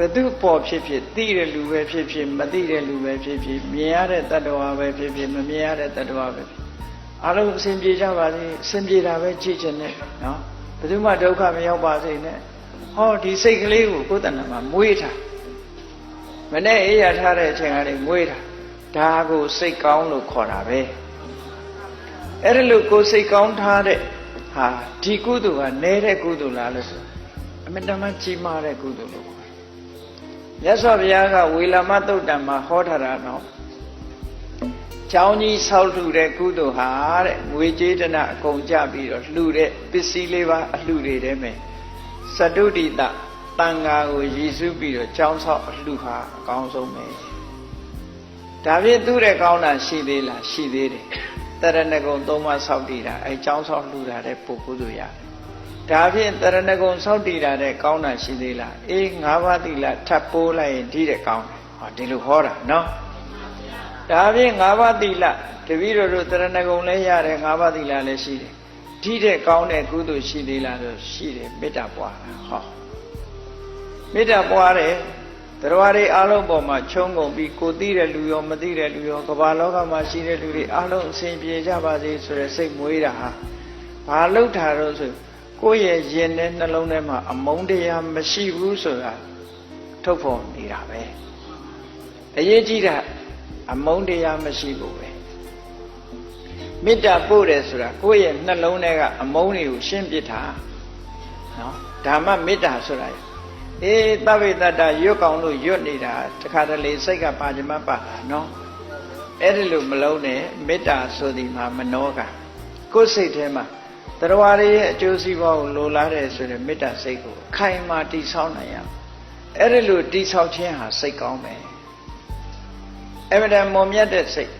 ဘသူပေါ်ဖြစ်ဖြစ်သိတဲ့လူပဲဖြစ်ဖြစ်မသိတဲ့လူပဲဖြစ်ဖြစ်မြင်ရတဲ့တ attva ပဲဖြစ်ဖြစ်မမြင်ရတဲ့တ attva ပဲဖြစ်အလုံးအစဉ်ပြေကြပါစေအစဉ်ပြေတာပဲကြည့်ချင်တယ်နော်ဘယ်သူမှဒုက္ခမရောက်ပါစေနဲ့ဟောဒီစိတ်ကလေးကိုကိုယ်တဏ္ဍာမှာမွေးထားမနဲ့အေးရထားတဲ့အချိန်ကလေးမွေးထားဒါကိုစိတ်ကောင်းလို့ခေါ်တာပဲအဲ့ဒါလို့ကိုယ်စိတ်ကောင်းထားတဲ့ဟာဒီကုသိုလ်ကနဲတဲ့ကုသိုလ်လားလို့ဆိုအမတမကြီးမားတဲ့ကုသိုလ်လို့ခေါ်တယ် မြတ်စွာဘုရားကဝေလာမသုတ်တံမှာဟောထားတာနော်เจ้าကြီးဆောက်လှူတဲ့ကုသိုလ်ဟာတဲ့ငွေကြေးတနာအကုန်ကြပြီးတော့လှူတဲ့ပစ္စည်းလေးပါအလှူတွေထဲမှာစတုဒိတတန်ဃာကိုရည်စူးပြီးတော့เจ้าဆောက်အလှူဟာအကောင်းဆုံးပဲဒါဖြင့်သူ့ရဲ့ကောင်းတာရှိသေးလားရှိသေးတယ်တရဏဂုံသုံးပါးဆောက်တည်တာအဲเจ้าဆောက်လှူတာတဲ့ပုဂ္ဂိုလ်တို့ရတယ် ဒါဖြင့်တရဏဂုံဆောက်တည်တာတဲ့ကောင်းတာရှိသေးလားအေး၅ပါးသီလထပ်ပိုးလိုက်ရင်ဒီတဲ့ကောင်းတယ်ဟောဒီလိုဟောတာနော်ဒါဖြင့်၅ပါးသီလတပည့်တော်တို့တရဏဂုံလည်းရတယ်၅ပါးသီလလည်းရှိတယ်ဒီတဲ့ကောင်းတဲ့ကုသိုလ်ရှိသေးလားဆိုရှိတယ်မေတ္တာပွားတာဟောမေတ္တာပွားတယ်တရားတွေအလုံးပေါ်မှာခြုံငုံပြီးကိုသိတဲ့လူရောမသိတဲ့လူရောကမ္ဘာလောကမှာရှိတဲ့လူတွေအလုံးအစဉ်ပြေကြပါစေဆိုတဲ့စိတ်မွေးတာဟာဘာလို့ထားတော့ဆို ကိုယ့်ရဲ့ရင်နဲ့နှလုံးထဲမှာအမုန်းတရားမရှိဘူးဆိုတာထုတ်ဖော်နေတာပဲအရေးကြီးတာအမုန်းတရားမရှိဘူးပဲမေတ္တာပို့တယ်ဆိုတာကိုယ့်ရဲ့နှလုံးထဲကအမုန်းတွေကိုရှင်းပစ်တာနော်ဒါမှမေတ္တာဆိုတာအေးသဗ္ဗေတ္တရွတ်ကောင်လို့ရွတ်နေတာတခါတလေစိတ်ကပါကြမပါတာနော်အဲ့ဒီလိုမလုံးနဲ့မေတ္တာဆိုဒီမှာမနောကကိုယ်စိတ်ထဲမှာ တရားရရဲ့အကျိုးစီးပွားကိုလိုလားတယ်ဆိုရင်မေတ္တာစိတ်ကိုအခိုင်အမာတည်ဆောက်နိုင်ရအောင်အဲ့ဒီလိုတည်ဆောက်ခြင်းဟာစိတ်ကောင်းပဲအမှန်တန်မွန်မြတ်တဲ့စိတ်